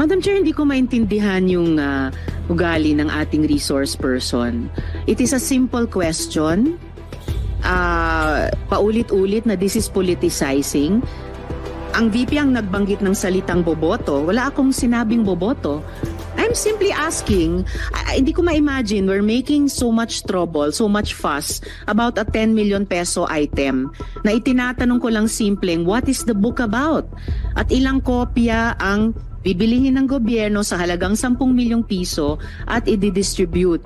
Madam Chair, hindi ko maintindihan yung ah, ugali ng ating resource person. It is a simple question. Ah, paulit-ulit na this is politicizing. Ang VP ang nagbanggit ng salitang boboto. Wala akong sinabing boboto. I'm simply asking, ah, hindi ko ma-imagine we're making so much trouble, so much fuss about a 10 million peso item na itinatanong ko lang simpleng, what is the book about? At ilang kopya ang bibilihin ng gobyerno sa halagang 10 milyong piso at i-distribute.